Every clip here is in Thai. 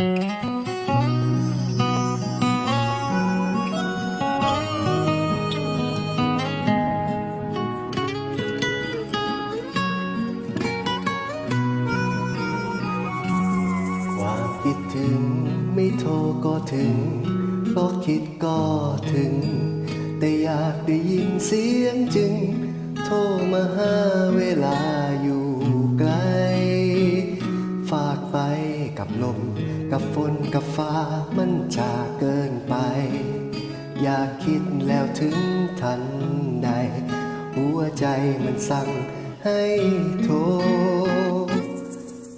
ความคิดถึงไม่โทรก็ถึง ก็คิดก็ถึง แต่อยากได้ยินเสียงจึง โทรมาหาเวลาอยู่ไกล ฝากไปกับลม กับฝนกับฟ้ามันจะเกินไป อยากคิดแล้วถึงทันใด หัวใจมันสั่งให้โทร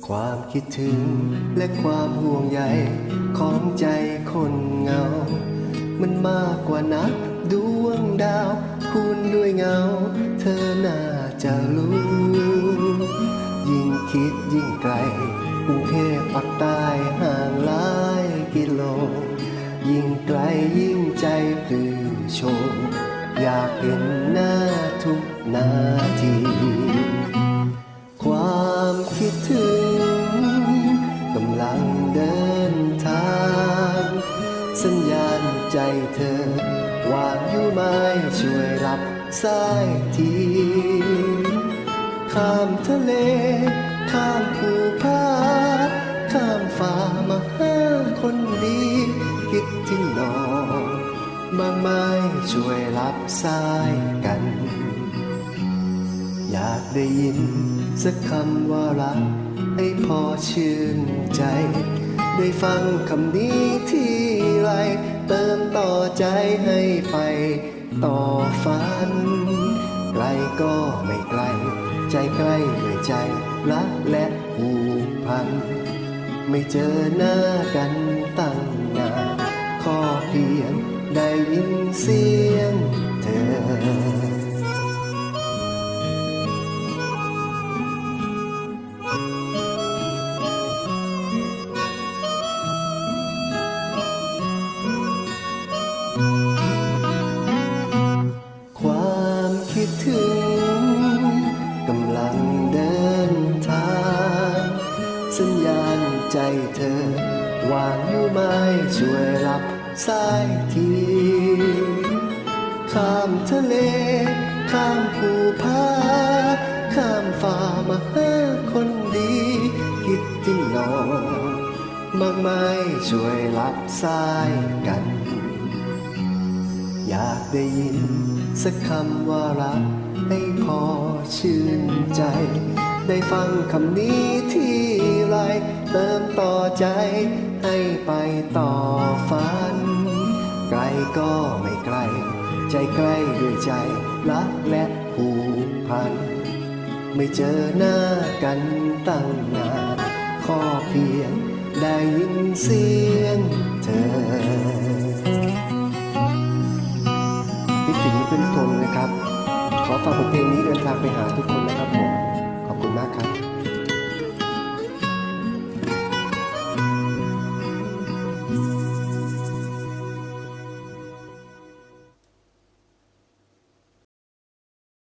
ความคิดถึงและความห่วงใยของใจคนเงา มันมากกว่านับดวงดาวคุณด้วยเงา เธอน่าจะรู้ ยิ่งคิดยิ่งไกลกรุงเทพปักใต้ โชมอยากเห็นหน้าทุกนาที ความคิดถึงกำลังเดินทาง สัญญาณใจเธอ วางอยู่ไหม้ช่วยรับสายที ข้ามทะเล ข้ามภูผา ช่วยรับสายกัน อยากได้ยินสักคำว่ารัก ให้พอชื่นใจ ได้ฟังคำนี้ที่ไร เติมต่อใจให้ไป ต่อฝัน ไกลก็ไม่ไกล ใจใกล้ด้วยใจ รักและผูกพัน ไม่เจอหน้ากันตั้ง ยินเสียงเธอ ความคิดถึงกำลังเดินทาง สัญญาณใจเธอวางอยู่ไม้ช่วยรับ สายทีข้ามทะเล ข้ามภูผาข้ามฟ้ามาหาคนดีคิดถึงน้องมากมายช่วยรับสายกัน อยากได้ยินสักคำว่ารักให้พอชื่นใจ ได้ฟังคำนี้ที่ายเติมต่อใจให้ไปต่อฝัน ไกลก็ไม่ไกล ใจใกล้ด้วยใจรักและผูกพัน ไม่เจอหน้ากันตั้งนานขอเพียงได้ยินเสียงเธอ